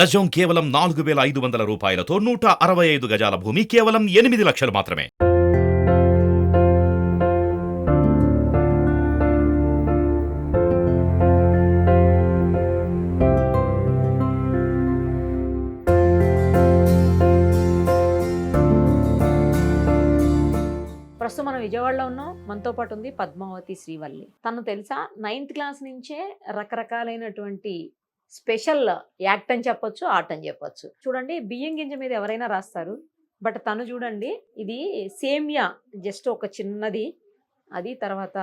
గజం కేవలం నాలుగు వేల ఐదు వందల రూపాయలతో నూట అరవై ఐదు గజాల భూమి కేవలం ఎనిమిది లక్షలు మాత్రమే. ప్రస్తుతం మనం విజయవాడలో ఉన్నాం. మనతో పాటు ఉంది పద్మావతి శ్రీవల్లి. తను తెలుసా? నైన్త్ క్లాస్ నుంచే రకరకాలైనటువంటి స్పెషల్ యాక్ట్ అని చెప్పొచ్చు ఆర్ట్ అని చెప్పొచ్చు. చూడండి బియ్యం గింజ మీద ఎవరైనా రాస్తారు బట్ తను చూడండి ఇది సేమియా జస్ట్ ఒక చిన్నది. అది తర్వాత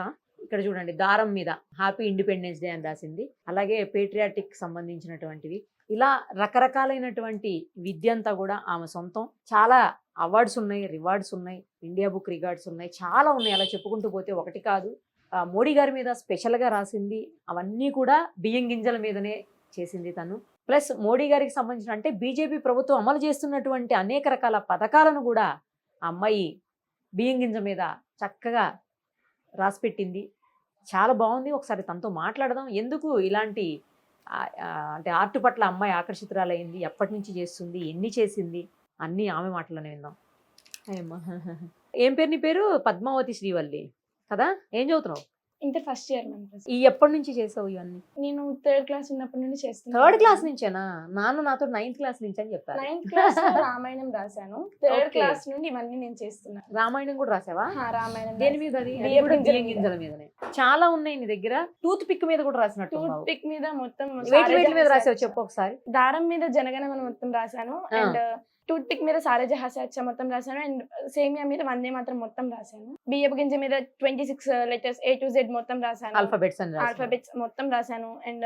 ఇక్కడ చూడండి దారం మీద హ్యాపీ ఇండిపెండెన్స్ డే అని రాసింది. అలాగే పేట్రియాటిక్ సంబంధించినటువంటివి. ఇలా రకరకాలైనటువంటి విద్య అంతా కూడా ఆమె సొంతం. చాలా అవార్డ్స్ ఉన్నాయి రివార్డ్స్ ఉన్నాయి ఇండియా బుక్ రివార్డ్స్ ఉన్నాయి చాలా ఉన్నాయి. అలా చెప్పుకుంటూ పోతే ఒకటి కాదు. మోడీ గారి మీద స్పెషల్గా రాసింది అవన్నీ కూడా బియ్యం గింజల మీదనే చేసింది తను. ప్లస్ మోడీ గారికి సంబంధించిన అంటే బీజేపీ ప్రభుత్వం అమలు చేస్తున్నటువంటి అనేక రకాల పథకాలను కూడా ఆ అమ్మాయి బియ్యం గింజ మీద చక్కగా రాసిపెట్టింది చాలా బాగుంది. ఒకసారి తనతో మాట్లాడదాం. ఎందుకు ఇలాంటి అంటే ఆర్ట్ పట్ల అమ్మాయి ఆకర్షితురాలైంది? ఎప్పటి నుంచి చేస్తుంది? ఎన్ని చేసింది? అన్నీ ఆమె మాటలోనే విందాం. ఏం పేరు నీ పేరు? పద్మావతి శ్రీవల్లి కదా? ఏం చదువుతున్నావు? ఇంటర్ ఫస్ట్ ఇయర్ మ్యామ్ ఈ ఎప్పటి నుంచి చేసావు ఇవన్నీ? నేను థర్డ్ క్లాస్ ఉన్నప్పటి నుండి చేస్తున్నాను. థర్డ్ క్లాస్ నుంచేనా? నాన్న నాతో నైన్త్ క్లాస్ నుంచి అని చెప్పారు. నైన్త్ క్లాస్ రామాయణం రాశాను. థర్డ్. క్లాస్ నుండి ఇవన్నీ నేను చేస్తున్నా రామాయణం కూడా రాసావా? రామాయణం దేని మీద అది. గింజల మీదనే. చాలా ఉన్నాయి నీ దగ్గర. టూత్ పిక్ మీద కూడా రాసినట్టు టూత్ పిక్ మీద మొత్తం వెయిట్ వెయిట్ మీద రాసావు. చెప్పు ఒకసారి. దారం మీద జనగణమన మొత్తం రాశాను. అండ్ టూత్ పిక్ మీద సారేజ హాస్యాచ మొత్తం రాశాను. అండ్ సేమియా మీద వందే మాత్రం మొత్తం రాశాను. బియ్యపు గింజ మీద twenty six letters A to Z మొత్తం రాశాను. ఆల్ఫాబెట్స్. ఆల్ఫాబెట్స్ మొత్తం రాశాను. అండ్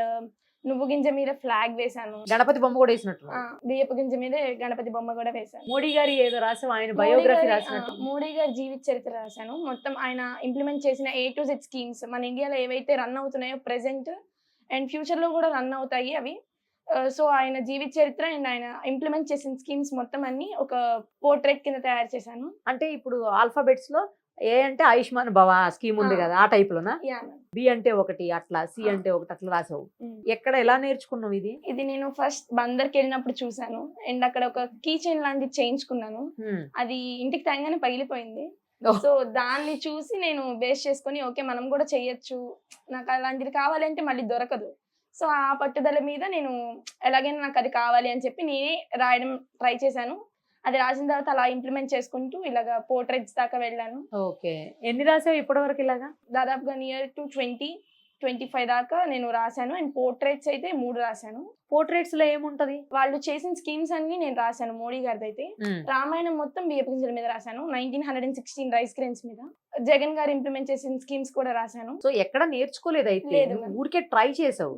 నువ్వు గింజ మీద ఫ్లాగ్ వేశాను. గణపతి బొమ్మ కూడా వేసినట్టు. బియ్యపు గింజ మీద గణపతి బొమ్మ కూడా వేశాను. మోడీ గారి ఏదో రాసావు ఆయన బయోగ్రఫీ గారి- రాసినట్టు. మోడీ గారి జీవిత చరిత్ర రాశాను. మొత్తం ఆయన ఇంప్లిమెంట్ చేసిన ఏ టు జెడ్ స్కీమ్స్ మన ఇండియాలో ఏవైతే రన్ అవుతున్నాయో ప్రెసెంట్ అండ్ ఫ్యూచర్లో కూడా రన్ అవుతాయి అవి. సో ఆయన జీవిత చరిత్ర అండ్ ఆయన ఇంప్లిమెంట్ చేసిన స్కీమ్స్ మొత్తం అన్ని ఒక పోర్ట్రేట్ కింద తయారు చేశాను. అంటే ఇప్పుడు ఆల్ఫాబెట్స్లో ఏ అంటే ఆయుష్మాన్ భవ స్కీమ్ ఉంది. కదా ఆ టైప్ లోనా యా బి అంటే ఒకటి అట్లా సి. అంటే ఒకటి అట్లా రాసావు. ఎక్కడ ఎలా నేర్చుకున్నావు ఇది? ఇది నేను ఫస్ట్ బందర్కి వెళ్ళినప్పుడు చూసాను. అండ్ అక్కడ ఒక కీ చైన్ లాంటిది చేయించుకున్నాను. అది ఇంటికి తగ్గనే పగిలిపోయింది. సో దాన్ని చూసి నేను బేస్ చేసుకొని ఓకే మనం కూడా చెయ్యొచ్చు నాకు అలాంటిది కావాలంటే మళ్ళీ దొరకదు. సో ఆ పట్టుదల మీద నేను ఎలాగైనా నాకు అది కావాలి అని చెప్పి నేనే రాయడం ట్రై చేశాను. అది రాసిన తర్వాత అలా ఇంప్లిమెంట్ చేసుకుంటూ ఇలాగ పోర్ట్రేట్స్ దాకా వెళ్ళాను. ఓకే. ఎన్ని రాసావు ఇప్పటి వరకు ఇలాగా? దాదాపుగా near to twenty twenty five దాకా నేను రాశాను. అండ్ పోర్ట్రేట్స్ అయితే మూడు రాశాను. పోర్ట్రేట్స్లో ఏముంటది? వాళ్ళు చేసిన స్కీమ్స్ అన్ని నేను రాశాను మోడీ గారిది అయితే. రామాయణం మొత్తం గింజల మీద రాశాను. Nineteen hundred and sixteen rice grains మీద. జగన్ గారు ఇంప్లిమెంట్ చేసిన స్కీమ్స్ కూడా రాశాను. సో ఎక్కడ నేర్చుకోలేదు అయితే. ఊరికే ట్రై చేసావు.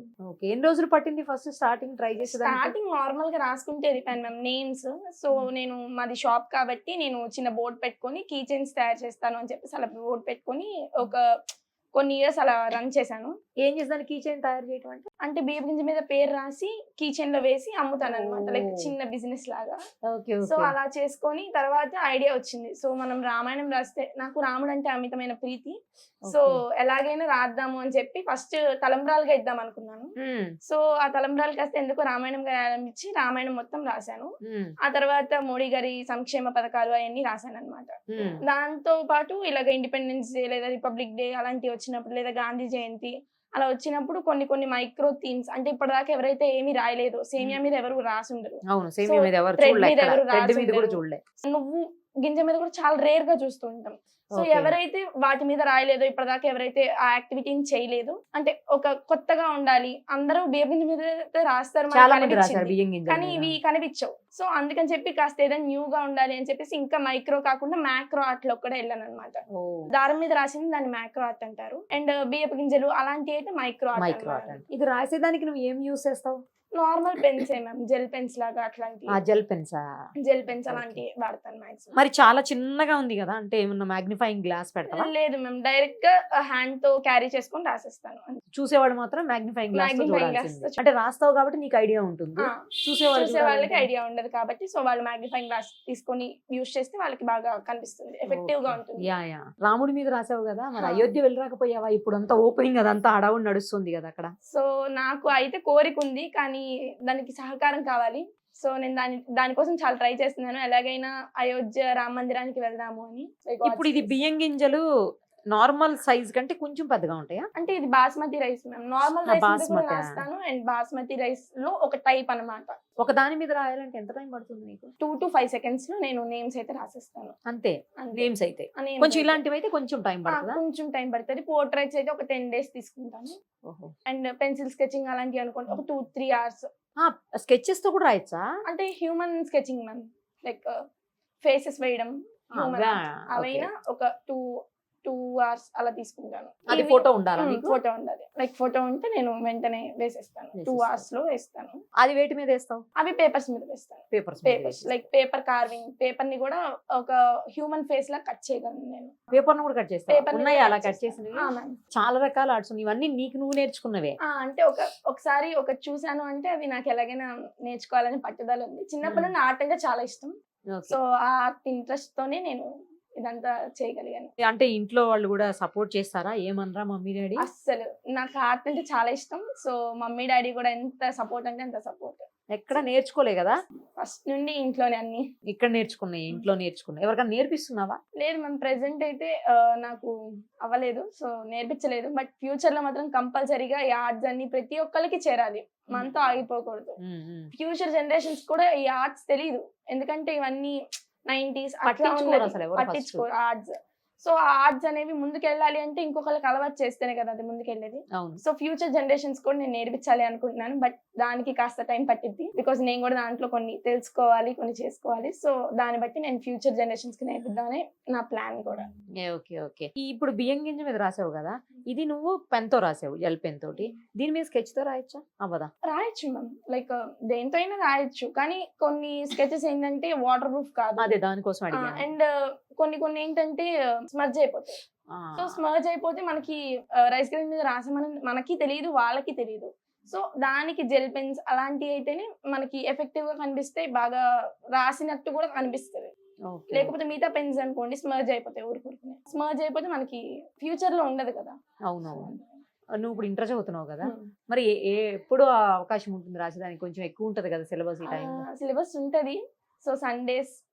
ఎన్ని రోజులు పట్టింది ఫస్ట్ స్టార్టింగ్ ట్రై చేసేదానికి? స్టార్టింగ్ నార్మల్గా రాసుకుంటే వెళ్ళిపోయాను మ్యామ్ నేమ్స్ సో నేను మాది షాప్ కాబట్టి నేను చిన్న బోర్డ్ పెట్టుకొని కీ చైన్స్ తయారు చేస్తాను అని చెప్పేసి అలా బోర్డ్ పెట్టుకొని ఒక కొన్ని ఇయర్స్ అలా రన్ చేశాను ఏం చేసేదాన్ని కీ చైన్ తయారు చేయడం అంటే అంటే బియ్యపు గింజ మీద పేరు రాసి కీ చైన్లో వేసి అమ్ముతాను అనమాట లైక్. చిన్న బిజినెస్ లాగా సో అలా చేసుకొని తర్వాత ఐడియా వచ్చింది సో మనం రామాయణం రాస్తే నాకు రాముడు అంటే అమితమైన ప్రీతి సో. ఎలాగైనా రాద్దాము అని చెప్పి ఫస్ట్ తలంబ్రాలుగా ఇద్దాం అనుకున్నాను. సో ఆ తలంబ్రాలు కాస్త ఎందుకు రామాయణంగా ఆరంభించి రామాయణం మొత్తం రాశాను. ఆ తర్వాత మోడీ గారి సంక్షేమ పథకాలు అవన్నీ రాశాను అనమాట. దాంతో పాటు ఇలాగ ఇండిపెండెన్స్ డే లేదా రిపబ్లిక్ డే అలాంటివి వచ్చినప్పుడు లేదా గాంధీ జయంతి అలా వచ్చినప్పుడు కొన్ని కొన్ని మైక్రో థీమ్స్ అంటే ఇప్పటిదాకా ఎవరైతే ఏమీ రాయలేదు సేమియా మీద ఎవరు రాసి ఉండరు అవును సేమియా So, మీద ఎవరు thread చూడలే మీద ఎక్కడ. ఎవరు thread మీద కూడా రాసుండరు. నువ్వు గింజ మీద కూడా చాలా రేర్గా చూస్తూ ఉంటాం. సో. ఎవరైతే వాటి మీద రాయలేదో ఇప్పటిదాకా ఎవరైతే ఆ యాక్టివిటీని చేయలేదు అంటే ఒక కొత్తగా ఉండాలి అందరూ బియ్య గింజ మీద అయితే రాస్తారు కానీ ఇవి కనిపించవు. సో అందుకని చెప్పి కాస్త ఏదైనా న్యూ గా ఉండాలి అని చెప్పేసి ఇంకా మైక్రో కాకుండా మ్యాక్రో ఆర్ట్లో కూడా వెళ్ళాను అనమాట దారం మీద రాసింది దాన్ని మ్యాక్రో ఆర్ట్ అంటారు. అండ్ బియ్యపు గింజలు అలాంటివి అయితే మైక్రో మైక్రో ఆర్ట్ ఆర్ట్ ఇది రాసేదానికి నువ్వు ఏం యూస్ చేస్తావు? Normal pens ma'am gel pens లాగా అట్లాంటి ఆ జెల్ పెన్సా? జెల్ పెన్స్ అలాంటివి వాడతాను మాక్సిమం. మరి చాలా చిన్నగా ఉంది కదా అంటే ఏమన్నా మాగ్నిఫైయింగ్ గ్లాస్ పెడతావా? లేదు మ్యామ్ డైరెక్ట్గా హ్యాండ్తో క్యారీ చేసుకొని రాసేస్తాను చూసేవాడు మాత్రం మాగ్నిఫైయింగ్ గ్లాస్తో Magnifying glass చూడాల్సింది. తో అంటే రాస్తావు కాబట్టి నీకు ఐడియా ఉంటుంది. ఆ, చూసేవాడు చూసే వాళ్ళకి ఐడియా ఉండదు కాబట్టి సో వాళ్ళు మ్యాగ్నిఫైయింగ్ గ్లాస్ తీసుకొని యూస్ చేస్తే వాళ్ళకి బాగా కనిపిస్తుంది ఎఫెక్టివ్గా ఉంటుంది. Yeah yeah. రాముడి మీద రాసావు కదా మరి ఆ. అయోధ్య వెళ్ళరాకపోయావా? ఇప్పుడు అంతా ఓపెనింగ్ అదంతా అడవుడు నడుస్తుంది కదా అక్కడ. సో నాకు అయితే కోరిక ఉంది కానీ దాని దానికి సహకారం కావాలి. సో నేను దాని దానికోసం చాలా ట్రై చేస్తున్నాను. ఎలాగైనా అయోధ్య రామ మందిరానికి వెళ్దాము అని. ఇప్పుడు ఇది బియ్యం గింజలు నార్మల్ సైజ్ కంటే కొంచెం పెద్దగా ఉంటాయా? అంటే ఇది basmati rice ma'am. Normal rice basmati. రాస్తాను. అండ్ బాస్మతి రైస్లో ఒక టైప్ అన్నమాట. ఒక దాని మీద రాయాలంటే ఎంత టైం పడుతుంది నీకు టూ టు ఫైవ్ సెకండ్స్లో నేను నేమ్స్ అయితే రాసేస్తాను. అంతే. నేమ్స్ అయితే. కొంచెం. ఇలాంటివి అయితే కొంచెం టైం పడుతుందా? కొంచెం టైం పడుతుంది. పోర్ట్రైట్స్ అయితే ఒక టెన్ డేస్ తీసుకుంటాను. అండ్ పెన్సిల్ స్కెచింగ్ అలాంటివి అనుకుంటే ఒక టూ త్రీ అవర్స్. స్కెచెస్తో కూడా రాయొచ్చా? అంటే human sketching ma'am. Like faces వేయడం. అవైనా ఒక టూ టూ అవర్స్ అలా తీసుకుంటాను. అది ఫోటో ఉండాలా ఫోటో ఉండాలి. లైక్ ఫోటో ఉంటే నేను వెంటనే వేసేస్తాను. టూ. అవర్స్లో వేస్తాను. అది వేటి మీద వేస్తావు? అవి పేపర్స్ మీద వేస్తాను. Papers papers like paper carving పేపర్ని కూడా ఒక హ్యూమన్ ఫేస్ లా కట్ చేయగలను నేను. పేపర్ను కూడా కట్ చేస్తావు? పేపర్ ఉన్నాయి అలా కట్ ma'am. చాలా రకాల ఆర్ట్స్ ఇవన్నీ నీకు నువ్వు నేర్చుకున్నవే. అంటే ఒక ఒకసారి ఒక చూసాను అంటే అది నాకు ఎలాగైనా నేర్చుకోవాలని పట్టుదల ఉంది. చిన్నప్పటి నుండి ఆర్ట్ అంటే చాలా ఇష్టం. సో ఆ ఆర్ట్ ఇంట్రెస్ట్ తోనే నేను ఇదంతా చేయగలిగాను. అంటే ఇంట్లో వాళ్ళు కూడా సపోర్ట్ చేస్తారా? ఏమనరా మమ్మీ డాడీ? అస్సలు. నాకు ఆర్ట్ అంటే చాలా ఇష్టం. సో మమ్మీ డాడీ కూడా ఎంత సపోర్ట్ అంటే అంత సపోర్ట్. ఎక్కడ నేర్చుకోలే కదా? ఫస్ట్ నుండి ఇంట్లోనే అన్ని. ఇక్కడ నేర్చుకున్నాయి ఇంట్లో నేర్చుకున్నాయి. ఎవరికైనా నేర్పిస్తున్నావా? లేదు మ్యామ్ ప్రెసెంట్ అయితే నాకు అవ్వలేదు. సో నేర్పించలేదు. బట్ ఫ్యూచర్లో మాత్రం కంపల్సరీగా ఈ ఆర్ట్స్ అన్ని ప్రతి ఒక్కరికి చేరాలి. మనతో ఆగిపోకూడదు. ఫ్యూచర్ జనరేషన్స్ కూడా ఈ ఆర్ట్స్ తెలియదు ఎందుకంటే ఇవన్నీ నైన్టీస్ పట్టించుకోరు అసలు ఎవరు first. పట్టించుకోరు ఆర్ట్స్ సో ఆ ఆర్ట్స్ అనేవి ముందుకు వెళ్ళాలి అంటే ఇంకొకరికి అలవాటు చేస్తేనే కదా అది ముందుకెళ్ళేది. సో ఫ్యూచర్ జనరేషన్స్ కూడా నేను నేర్పించాలి అనుకుంటున్నాను బట్ దానికి కాస్త టైం పట్టిద్ది. బికాస్ నేను కూడా దాంట్లో కొన్ని తెలుసుకోవాలి కొన్ని చేసుకోవాలి. సో దాన్ని బట్టి నేను ఫ్యూచర్ జనరేషన్స్కి నేర్పిద్దామని నా ప్లాన్ కూడా. Okay okay. ఇప్పుడు బియ్యం గింజ మీద రాసావు కదా ఇది నువ్వు పెన్తో రాసావు ఎల్ పెన్ తోటి దీని మీద స్కెచ్తో రాయొచ్చా? అవ్వదా? రాయొచ్చు మ్యామ్. లైక్ దేంతో అయినా రాయొచ్చు. కానీ కొన్ని స్కెచెస్ ఏంటంటే వాటర్ ప్రూఫ్ కాదు. అదే దానికోసం అండ్ కొన్ని కొన్ని ఏంటంటే స్మర్జ్ అయిపోతాయి. సో స్మర్జ్ అయిపోతే మనకి రైస్ గ్రైండ్ మీద రాసామని మనకి తెలియదు వాళ్ళకి తెలియదు సో దానికి జెల్ పెన్స్ అలాంటివి అయితేనే మనకి ఎఫెక్టివ్గా కనిపిస్తే బాగా రాసినట్టు కూడా కనిపిస్తుంది. లేకపోతే మిగతా పెన్స్ అనుకోండి స్మర్జ్ అయిపోతాయి ఊరుకూరుకునే స్మర్జ్ అయిపోతే మనకి ఫ్యూచర్లో ఉండదు కదా. అవునవును. నువ్వు ఇప్పుడు ఇంటర్ చదువుతున్నావు కదా. మరి ఏ- ఎప్పుడు ఆ అవకాశం ఉంటుంది రాసేదానికి కొంచెం ఎక్కువ ఉంటది కదా సిలబస్ ఈ టైం సిలబస్ ఉంటది. సో సండేస్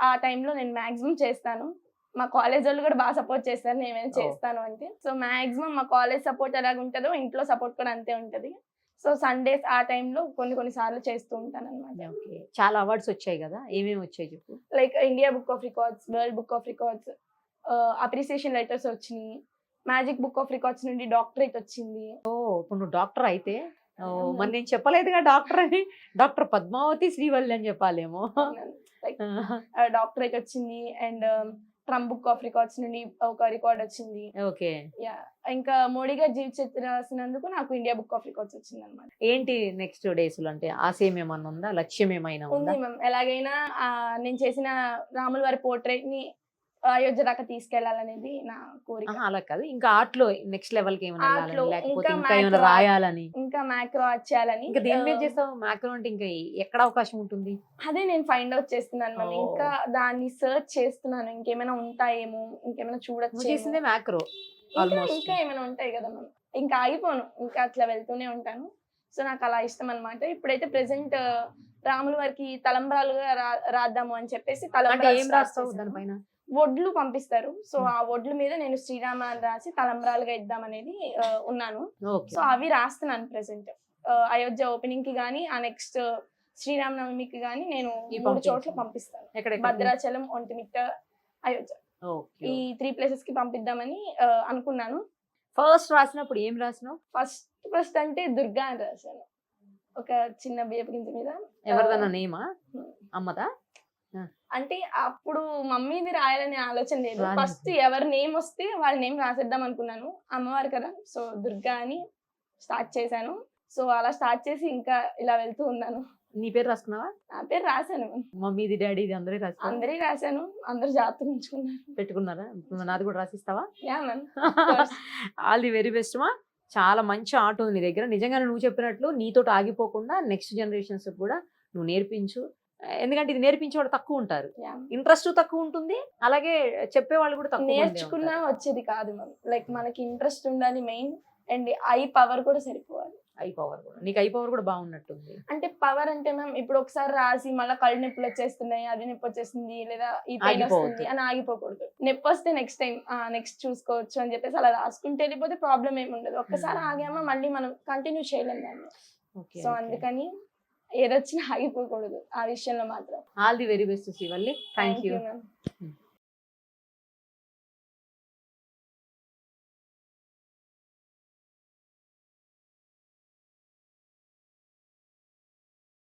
ఆ టైంలో నేను మాక్సిమం చేస్తాను. మా కాలేజ్ వాళ్ళు కూడా బాగా సపోర్ట్ చేస్తారు నేను ఏమైనా. చేస్తాను అంటే. సో మాక్సిమం మా కాలేజ్ సపోర్ట్ ఎలాగ ఉంటుందో ఇంట్లో సపోర్ట్ కూడా అంతే ఉంటది. సో సండేస్ ఆ టైంలో కొన్ని కొన్ని సార్లు చేస్తూ ఉంటాను అనమాట ఓకే. చాలా అవార్డ్స్ వచ్చాయి కదా? ఏమేమి వచ్చాయి చెప్పు? Like India book of records world book of records appreciation letters వచ్చినాయి. మ్యాజిక్ బుక్ ఆఫ్ రికార్డ్స్ నుండి డాక్టరేట్ వచ్చింది. ఓ ఇప్పుడు నువ్వు డాక్టర్ అయితే. మరి నేను చెప్పలేదుగా డాక్టర్ అని. డాక్టర్ పద్మావతి శ్రీవల్లి అని చెప్పాలేమో. డాక్టరేట్ వచ్చింది. And Trump book of records నుండి ఒక రికార్డ్ వచ్చింది. ఓకే. యా ఇంకా మోడీ గారి జీవిత చరిత్ర రాసినందుకు నాకు ఇండియా బుక్ ఆఫ్ రికార్డ్స్ వచ్చింది అనమాట ఏంటి నెక్స్ట్ డేస్లో అంటే ఆశయం ఏమన్నా ఉందా? లక్ష్యం ఏమైనా ఉందా? మ్యామ్ ఎలాగైనా నేను చేసిన రాముల వారి పోర్ట్రేట్ని అయోధ్య దాకా తీసుకెళ్ళాలనేది నా కోరిక. అలా కాదు. ఇంకా ఆర్ట్లో నెక్స్ట్ లెవెల్కి ఏమైనా. రాయాలని? ఇంకా మ్యాక్రో ఆర్ట్ చేయాలని ఇంకా దేని మీద చేస్తావు? మ్యాక్రో అంటే ఇంకా ఎక్కడ అవకాశం ఉంటుంది? అదే నేను ఫైండ్ అవుట్ చేస్తున్నాను Oh. ఇంకా దాన్ని సర్చ్ చేస్తున్నాను. ఇంకేమైనా ఉంటాయేమో ఇంకేమైనా చూడొచ్చు చేసిందే మ్యాక్రో ఇంకా ఏమైనా ఉంటాయి కదా మ్యామ్. ఇంకా ఆగిపోను. ఇంకా అట్లా వెళ్తూనే ఉంటాను. సో నాకు అలా ఇష్టం అనమాట ఇప్పుడైతే ప్రెసెంట్ రాముల వారికి తలంబ్రాలుగా రాద్దాము అని చెప్పేసి తలంబ్రాలు ఏం రాస్తావు. దానిపైన? వడ్లు పంపిస్తారు. సో. ఆ వడ్ల మీద నేను శ్రీరామ అని రాసి తలంబ్రాలుగా ఇద్దామనేది ఉన్నాను. సో అవి రాస్తున్నాను ప్రెసెంట్. అయోధ్య ఓపెనింగ్కి గానీ ఆ నెక్స్ట్ శ్రీరామ నవమికి గానీ నేను ఈ మూడు. చోట్ల పంపిస్తాను. భద్రాచలం ఒంటిమిట్ట అయోధ్య. ఈ త్రీ ప్లేసెస్కి పంపిద్దామని అనుకున్నాను. ఫస్ట్ రాసినప్పుడు ఏం రాసినావు? ఫస్ట్ ఫస్ట్ అంటే దుర్గా అని రాశాను. ఒక చిన్న బియ్యపు గింజ మీద. ఎవరిదన్నా నేమా. అమ్మదా? అంటే అప్పుడు మమ్మీది రాయాలనే ఆలోచన లేదు. ఫస్ట్ ఎవరి నేమ్ వస్తే వాళ్ళ నేమ్ రాసేద్దాం అనుకున్నాను. అమ్మవారు కదా సో దుర్గా అని స్టార్ట్ చేశాను. సో అలా స్టార్ట్ చేసి ఇంకా ఇలా వెళ్తూ ఉన్నాను. నీ పేరు రాసుకున్నావా? నా పేరు రాశాను. మమ్మీది డాడీది అందరూ రాసుకున్నా అందరి రాశాను. అందరు జాగ్రత్తగా ఉంచుకున్నారు. పెట్టుకున్నారా? నాది కూడా రాసిస్తావా? Yeah ma'am. All the very best మా. చాలా మంచి ఆట ఉంది నీ దగ్గర. నిజంగానే నువ్వు చెప్పినట్లు నీతో ఆగిపోకుండా నెక్స్ట్ జనరేషన్స్ కూడా నువ్వు నేర్పించు. ఎందుకంటే ఇది నేర్పించేవాళ్ళు తక్కువ ఉంటారు. ఇంట్రెస్ట్ తక్కువ ఉంటుంది. అలాగే చెప్పేవాళ్ళు కూడా తక్కువ నేర్చుకున్నా. వచ్చేది కాదు మ్యామ్ లైక్ మనకి ఇంట్రెస్ట్ ఉండాలి మెయిన్ అండ్ ఐ పవర్ కూడా సరిపోవాలి. ఐ పవర్ కూడా. నీకు ఐ పవర్ కూడా బాగున్నట్టుంది. అంటే పవర్ అంటే మ్యామ్ ఇప్పుడు ఒకసారి రాసి మళ్ళీ కళ్ళు నొప్పులు వచ్చేస్తున్నాయి అది నొప్పి వచ్చేస్తుంది లేదా ఈ పెయిన్. వస్తుంది అని ఆగిపోకూడదు. నొప్పి వస్తే నెక్స్ట్ టైం నెక్స్ట్ చూసుకోవచ్చు అని చెప్పేసి అలా రాసుకుంటే వెళ్ళిపోతే ప్రాబ్లం ఏమి ఉండదు ఒక్కసారి Hmm. ఆగామా మళ్ళీ మనం కంటిన్యూ చేయలేం దాన్ని. సో అందుకని ఏదొచ్చినా ఆగిపోకూడదు. ఆ విషయంలో మాత్రం. All the very best Srivalli thank you